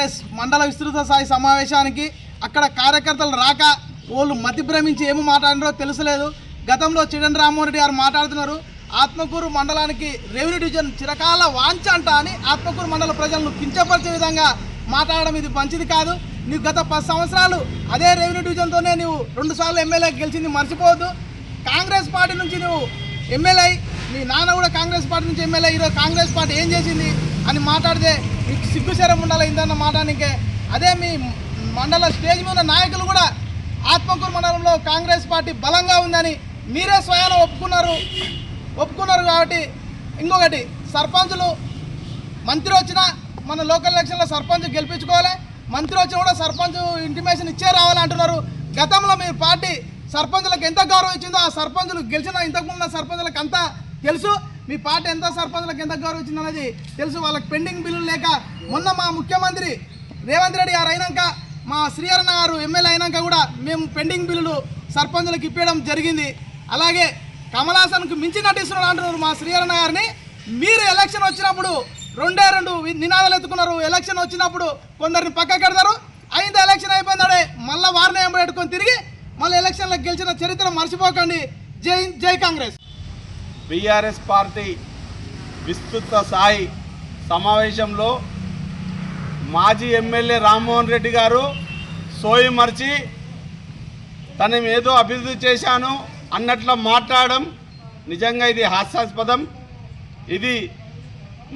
BRS మండల విస్తృత స్థాయి సమావేశానికి అక్కడ కార్యకర్తలు రాక వాళ్ళు మతి భ్రమించి ఏమి మాట్లాడినారో తెలుసలేదు. గతంలో చిడన్ రామ్మోహన్ రెడ్డి గారు మాట్లాడుతున్నారు. ఆత్మకూరు మండలానికి రెవెన్యూ డివిజన్ చిరకాల వాంఛ అంట అని ఆత్మకూరు మండల ప్రజలను కించపరిచే విధంగా మాట్లాడడం ఇది మంచిది కాదు. నీవు గత పది సంవత్సరాలు అదే రెవెన్యూ డివిజన్తోనే నువ్వు రెండు సార్లు ఎమ్మెల్యే గెలిచింది మర్చిపోవద్దు. కాంగ్రెస్ పార్టీ నుంచి నువ్వు ఎమ్మెల్యే మీ నాన్న కూడా కాంగ్రెస్ పార్టీ నుంచి ఎమ్మెల్యే ఈరోజు కాంగ్రెస్ పార్టీ ఏం చేసింది అని మాట్లాడితే సిగ్గుశరం ఉండాలి ఇందన్న మాటానికే అదే మీ మండల స్టేజ్ మీద నాయకులు కూడా ఆత్మకూరు మండలంలో కాంగ్రెస్ పార్టీ బలంగా ఉందని మీరే స్వయాన ఒప్పుకున్నారు. ఒప్పుకున్నారు కాబట్టి ఇంకొకటి సర్పంచులు మంత్రి వచ్చినా మన లోకల్ ఎలక్షన్లో సర్పంచ్ గెలిపించుకోవాలి. మంత్రి వచ్చినా కూడా సర్పంచ్ ఇంటిమేషన్ ఇచ్చే రావాలి అంటున్నారు. గతంలో మీ పార్టీ సర్పంచులకు ఎంత గౌరవం ఇచ్చిందో ఆ సర్పంచులు గెలిచిన ఇంతకుముందు సర్పంచులకు అంతా తెలుసు. మీ పార్టీ ఎంత సర్పంచులకు ఎంత గౌరవం ఇచ్చింది అనేది తెలుసు. వాళ్ళకి పెండింగ్ బిల్లులు లేక మొన్న మా ముఖ్యమంత్రి రేవంత్ రెడ్డి గారు అయినాక మా శ్రీహరణ గారు ఎమ్మెల్యే అయినాక కూడా మేము పెండింగ్ బిల్లులు సర్పంచులకు ఇప్పించడం జరిగింది. అలాగే కమలాసన్కు మించి నటిస్తున్నాడు అంటున్నారు మా శ్రీహరణ గారిని. మీరు ఎలక్షన్ వచ్చినప్పుడు రెండే రెండు నినాదాలు ఎత్తుకున్నారు. ఎలక్షన్ వచ్చినప్పుడు కొందరిని పక్క కడతారు. అయింది ఎలక్షన్ అయిపోయిందడే మళ్ళీ వారిని ఏం పెట్టుకొని తిరిగి మళ్ళీ ఎలక్షన్లో గెలిచిన చరిత్ర మర్చిపోకండి. జై జై కాంగ్రెస్. బీఆర్ఎస్ పార్టీ విస్తృత స్థాయి సమావేశంలో మాజీ ఎమ్మెల్యే రామ్మోహన్ రెడ్డి గారు సోయి మర్చి తను ఏదో అభివృద్ధి చేశాను అన్నట్లు మాట్లాడడం నిజంగా ఇది హాస్యాస్పదం. ఇది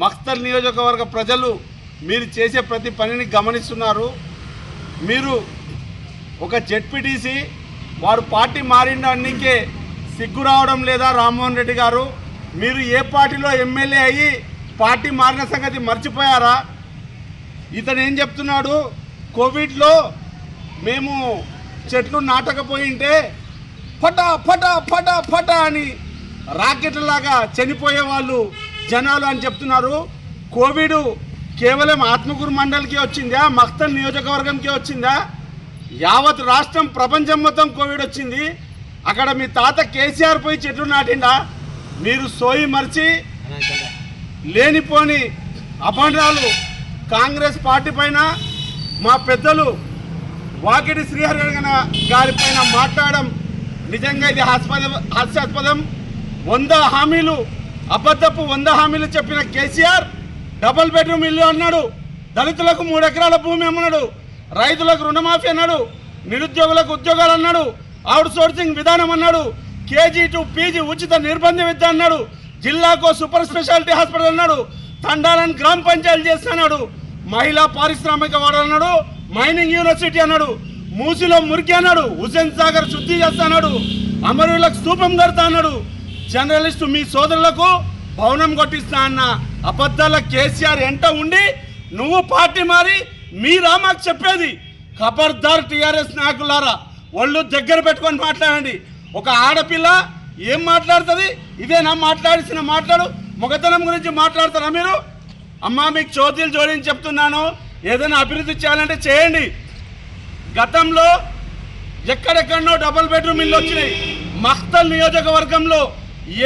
మక్తల్ నియోజకవర్గ ప్రజలు మీరు చేసే ప్రతి పనిని గమనిస్తున్నారు. మీరు ఒక జెడ్పీటీసీ వారు పార్టీ మారినకే సిగ్గు రావడం లేదా రామ్మోహన్ రెడ్డి గారు? మీరు ఏ పార్టీలో ఎమ్మెల్యే అయ్యి పార్టీ మారిన సంగతి మర్చిపోయారా? ఇతను ఏం చెప్తున్నాడు? కోవిడ్లో మేము చెట్లు నాటకపోయింటే ఫట ఫట ఫట ఫట అని రాకెట్లలాగా చనిపోయే వాళ్ళు జనాలు అని చెప్తున్నారు. కోవిడ్ కేవలం ఆత్మకూరు మండలికి వచ్చిందా? మక్తల్ నియోజకవర్గంకి వచ్చిందా? యావత్ రాష్ట్రం ప్రపంచం మొత్తం కోవిడ్ వచ్చింది. అక్కడ మీ తాత కేసీఆర్ పోయి చెట్లు నాటిండా? మీరు సోయి మర్చి లేనిపోని అభండాలు కాంగ్రెస్ పార్టీ పైన మా పెద్దలు వాకిటి శ్రీహరిగణ గారి పైన మాట్లాడడం నిజంగా ఇది హాస్పద హాస్యాస్పదం. వంద హామీలు అబద్ధపు వంద హామీలు చెప్పిన కేసీఆర్ డబుల్ బెడ్రూమ్ ఇల్లు అన్నాడు. దళితులకు మూడు ఎకరాల భూమి అమ్మన్నాడు. రైతులకు రుణమాఫీ అన్నాడు. నిరుద్యోగులకు ఉద్యోగాలు అన్నాడు. అవుట్ సోర్సింగ్ విధానం అన్నాడు. కేజీ టు పీజీ ఉచిత నిర్బంధ విద్య అన్నాడు. జిల్లాకో సూపర్ స్పెషాలిటీ హాస్పిటల్ అన్నాడు. తండాలను గ్రామ పంచాయతీ చేస్తున్నాడు మహిళా పారిశ్రామిక వాడు అన్నాడు. మైనింగ్ యూనివర్సిటీ అన్నాడు. మూసిలో మురికి అన్నాడు. హుసేన్ సాగర్ శుద్ధి చేస్తాడు అమరులకు స్థూపం కడతా అన్నాడు. జర్నలిస్టు మీ సోదరులకు భవనం కొట్టిస్తా అన్న అబద్ధాల కేసీఆర్ ఎంట ఉండి నువ్వు పార్టీ మారి మీరా మాకు చెప్పేది. ఖబర్దార్ టీఆర్ఎస్ నాయకులారా ఒళ్ళు దగ్గర పెట్టుకొని మాట్లాడండి. ఒక ఆడపిల్ల ఏం మాట్లాడుతుంది? ఇదేనా? మాట్లాడిసిన మాట్లాడు మొగతనం గురించి మాట్లాడతారా మీరు? అమ్మా మీకు చోద్యులు జోడించి చెప్తున్నాను. ఏదైనా అభివృద్ధి చేయాలంటే చేయండి. గతంలో ఎక్కడెక్కడనో డబుల్ బెడ్రూమ్ ఇల్లు వచ్చినాయి. మఖ్తల్ నియోజకవర్గంలో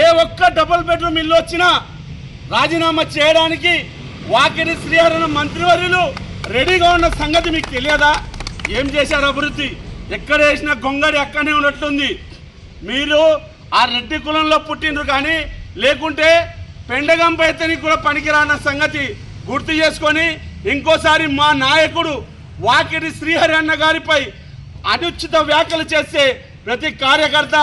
ఏ ఒక్క డబుల్ బెడ్రూమ్ ఇల్లు వచ్చినా రాజీనామా చేయడానికి వాకిరి శ్రీహరణ మంత్రివర్యులు రెడీగా ఉన్న సంగతి మీకు తెలియదా? ఏం చేశారు అభివృద్ధి? ఎక్కడ వేసిన గొంగడి అక్కడనే ఉన్నట్టుంది మీరు ఆ రెడ్డి కులంలో పుట్టిండ్రు కానీ లేకుంటే పెండగంప ఎత్తనికి కూడా పనికిరాన సంగతి గుర్తు చేసుకొని ఇంకోసారి మా నాయకుడు వాకిడి శ్రీహరి అన్న గారిపై అనుచిత వ్యాఖ్యలు చేస్తే ప్రతి కార్యకర్త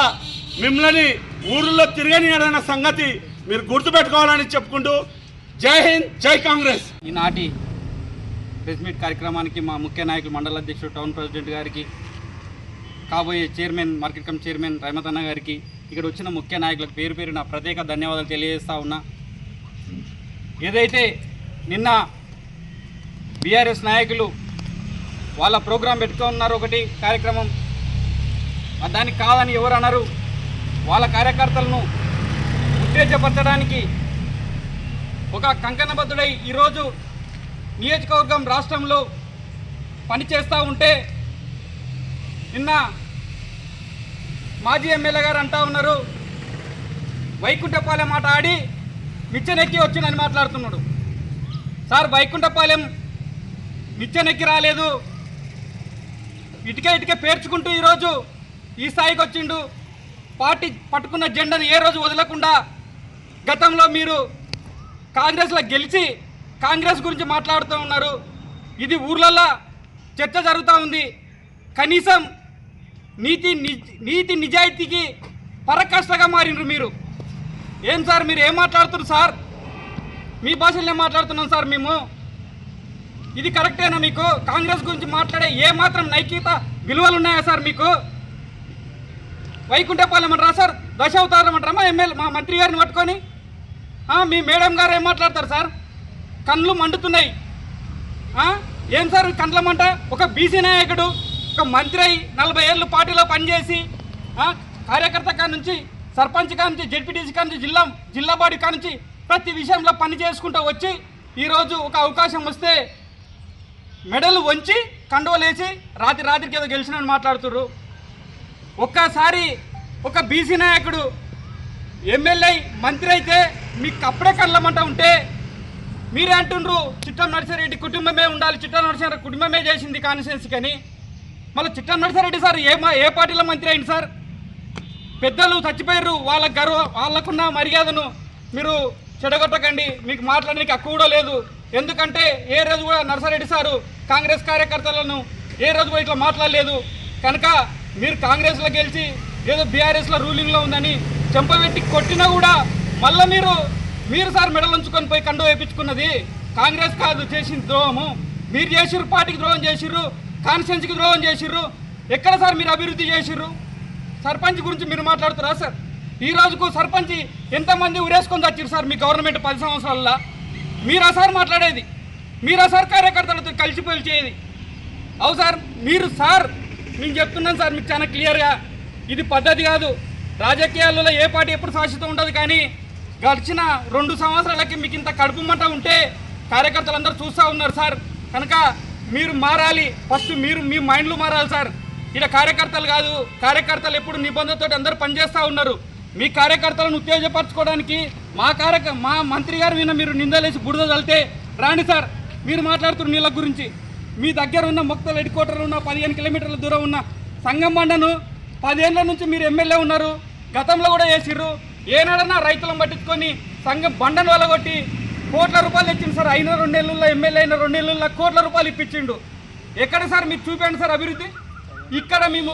మిమ్మల్ని ఊరిలో తిరగనియడన్న సంగతి మీరు గుర్తుపెట్టుకోవాలని చెప్పుకుంటూ జై హింద్ జై కాంగ్రెస్. ఈనాటి ప్రెస్ మీట్ కార్యక్రమానికి మా ముఖ్య నాయకులు మండల అధ్యక్షుడు టౌన్ ప్రెసిడెంట్ గారికి కాబోయే chairman market cum chairman Rahmat గారికి ఇక్కడ వచ్చిన ముఖ్య నాయకులకు పేరు పేరు నా ప్రత్యేక ధన్యవాదాలు తెలియజేస్తా ఉన్నా. ఏదైతే నిన్న బీఆర్ఎస్ నాయకులు వాళ్ళ ప్రోగ్రాం పెట్టుకున్నారు ఒకటి కార్యక్రమం దానికి కాదని ఎవరు అన్నారు వాళ్ళ కార్యకర్తలను ఉత్తేజపరచడానికి ఒక కంకణబద్ధుడై ఈరోజు నియోజకవర్గం రాష్ట్రంలో పనిచేస్తూ ఉంటే నిన్న మాజీ ఎమ్మెల్యే గారు అంటా ఉన్నారు వైకుంఠపాలెం మాట ఆడి మిచ్చనెక్కి వచ్చిందని మాట్లాడుతున్నాడు. సార్ వైకుంఠపాలెం మిచ్చనెక్కి రాలేదు. ఇటుకే ఇటుకే పేర్చుకుంటూ ఈరోజు ఈ స్థాయికి వచ్చిండు. పార్టీ పట్టుకున్న జెండాను ఏ రోజు వదలకుండా గతంలో మీరు కాంగ్రెస్లో గెలిచి కాంగ్రెస్ గురించి మాట్లాడుతూ ఉన్నారు. ఇది ఊర్లల్లో చర్చ జరుగుతూ ఉంది. కనీసం నీతి నీతి నిజాయితీకి పరకాష్టగా మారినరు మీరు. ఏం సార్ మీరు ఏం మాట్లాడుతున్నారు సార్? మీ భాషలోనే మాట్లాడుతున్నాం సార్ మేము? ఇది కరెక్టేనా మీకు? కాంగ్రెస్ గురించి మాట్లాడే ఏ మాత్రం విలువలు ఉన్నాయా సార్ మీకు? వైకుంఠపాలెం అంటారా సార్? దశావతారం అంటారా? మా ఎమ్మెల్యే మా మంత్రి గారిని పట్టుకొని? మీ మేడం గారు ఏం మాట్లాడతారు సార్? కళ్ళు మండుతున్నాయి. ఏం సార్ కండ్లమంట ఒక బీసీ నాయకుడు ఒక మంత్రి అయి నలభై ఏళ్ళు పార్టీలో పనిచేసి కార్యకర్త కా నుంచి సర్పంచ్ కా నుంచి జడ్పీటీసీ కా నుంచి జిల్లా జిల్లా బాడీ కా నుంచి ప్రతి విషయంలో పని చేసుకుంటూ వచ్చి ఈరోజు ఒక అవకాశం వస్తే మెడలు వంచి కండువలేసి రాత్రి రాత్రికి ఏదో గెలిచినని మాట్లాడుతుర్రు. ఒక్కసారి ఒక బీసీ నాయకుడు ఎమ్మెల్యే మంత్రి అయితే మీకు అప్పుడే కళ్ళమంట ఉంటే మీరే అంటుండ్రు చిట్టం నరసింహారెడ్డి కుటుంబమే ఉండాలి చిట్టం నరసింహారెడ్డి కుటుంబమే చేసింది కాన్స్టిట్యున్సీ కానీ మళ్ళీ చిట్టం నరసింహారెడ్డి సార్? ఏ మా ఏ పార్టీలో మంత్రి అయింది సార్? పెద్దలు చచ్చిపోయారు వాళ్ళ గర్వ వాళ్ళకున్న మర్యాదను మీరు చెడగొట్టకండి. మీకు మాట్లాడడానికి హక్కు కూడా లేదు. ఎందుకంటే ఏ రోజు కూడా నరసారెడ్డి సారు కాంగ్రెస్ కార్యకర్తలను ఏ రోజు కూడా ఇట్లా మాట్లాడలేదు. కనుక మీరు కాంగ్రెస్లో గెలిచి ఏదో బీఆర్ఎస్లో రూలింగ్లో ఉందని చెంపబెట్టి కొట్టినా కూడా మళ్ళీ మీరు మీరు సార్ మెడలు ఉంచుకొని పోయి కండు వేయించుకున్నది కాంగ్రెస్ కాదు. చేసిన ద్రోహము. మీరు చేసిర్రు పార్టీకి ద్రోహం చేసిర్రు. కాన్స్టిట్యున్సీకి ద్రోహం చేసిర్రు. ఎక్కడ సార్ మీరు అభివృద్ధి చేసిర్రు? సర్పంచ్ గురించి మీరు మాట్లాడుతారా సార్? ఈ రోజుకు సర్పంచ్ ఎంతమంది ఉరేసుకొని వచ్చారు సార్ మీ గవర్నమెంట్ పది సంవత్సరాల్లో? మీరా సార్ మాట్లాడేది? మీరా సార్ కార్యకర్తలతో కలిసిపోయి చేయది? అవు సార్ మీరు సార్ నేను చెప్తున్నాను సార్ మీకు చాలా క్లియర్గా. ఇది పద్ధతి కాదు. రాజకీయాలలో ఏ పార్టీ ఎప్పుడు శాశ్వతం ఉండదు కానీ గడిచిన రెండు సంవత్సరాలకి మీకు ఇంత కడుపు మంట ఉంటే కార్యకర్తలందరూ చూస్తూ ఉన్నారు సార్. కనుక మీరు మారాలి. ఫస్ట్ మీరు మీ మైండ్లు మారాలి సార్. ఇక్కడ కార్యకర్తలు కాదు కార్యకర్తలు ఎప్పుడు నిబంధనతో అందరూ పనిచేస్తూ ఉన్నారు. మీ కార్యకర్తలను ఉత్తేజపరచుకోవడానికి మా కార్యక మా మంత్రి గారు విన్న మీరు నిందలేసి బురద చల్లితే రాండి సార్. మీరు మాట్లాడుతున్న నీళ్ళ గురించి. మీ దగ్గర ఉన్న మొక్కలు హెడ్ క్వార్టర్ ఉన్న పదిహేను కిలోమీటర్ల దూరం ఉన్న సంఘం బండను పదేళ్ళ నుంచి మీరు ఎమ్మెల్యే ఉన్నారు. గతంలో కూడా వేసిర్రు. ఏనాడన్నా రైతులను పట్టించుకొని సంఘం బండను వెళ్ళగొట్టి కోట్ల రూపాయలు ఇచ్చిండు సార్. అయిన రెండేళ్ళల్లో ఎమ్మెల్యే అయిన రెండేళ్ళల్లో కోట్ల రూపాయలు ఇప్పించిండు. ఎక్కడ సార్ మీరు చూపండి సార్ అభివృద్ధి? ఇక్కడ మేము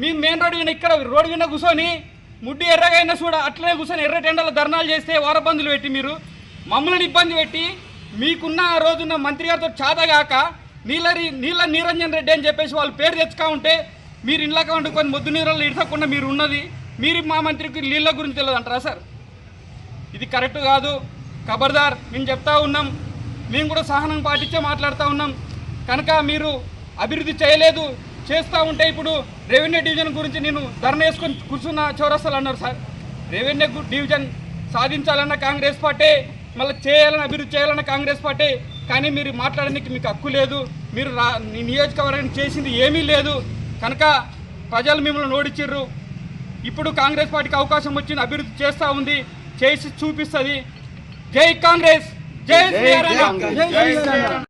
మీ మెయిన్ రోడ్ విన ఇక్కడ రోడ్డు విన కూర్చొని ముడ్డి ఎర్రగైనా చూడ అట్లనే కూర్చొని ఎర్ర టెండర్ల ధర్నాలు చేస్తే వారబందులు పెట్టి మీరు మమ్మల్ని ఇబ్బంది పెట్టి మీకున్న ఆ రోజున్న మంత్రి గారితో చాదగాక నీళ్ళ నీళ్ళ నిరంజన్ రెడ్డి అని చెప్పేసి వాళ్ళు పేరు తెచ్చుకా ఉంటే మీరు ఇండ్లకి వండుకొని మొద్దు నీళ్ళలో ఇడతకుండా మీరు ఉన్నది మీరు మా మంత్రికి నీళ్ళ గురించి తెలియదు అంటారా సార్? ఇది కరెక్ట్ కాదు. ఖబర్దార్ మేము చెప్తా ఉన్నాం. మేము కూడా సహనం పాటించే మాట్లాడుతూ ఉన్నాం. కనుక మీరు అభివృద్ధి చేయలేదు. చేస్తూ ఉంటే ఇప్పుడు రెవెన్యూ డివిజన్ గురించి నేను ధర్నా వేసుకొని కూర్చున్న చౌరస్తాలు అన్నారు సార్. రెవెన్యూ డివిజన్ సాధించాలన్న కాంగ్రెస్ పార్టీ మళ్ళీ చేయాలని అభివృద్ధి చేయాలన్న కాంగ్రెస్ పార్టీ కానీ మీరు మాట్లాడడానికి మీకు హక్కు లేదు. మీరు రా నియోజకవర్గానికి చేసింది ఏమీ లేదు. కనుక ప్రజలు మిమ్మల్ని ఓడిచ్చిర్రు. ఇప్పుడు కాంగ్రెస్ పార్టీకి అవకాశం వచ్చింది అభివృద్ధి చేస్తూ ఉంది చేసి చూపిస్తుంది. జై కాంగ్రెస్ జై శ్రీరామ్.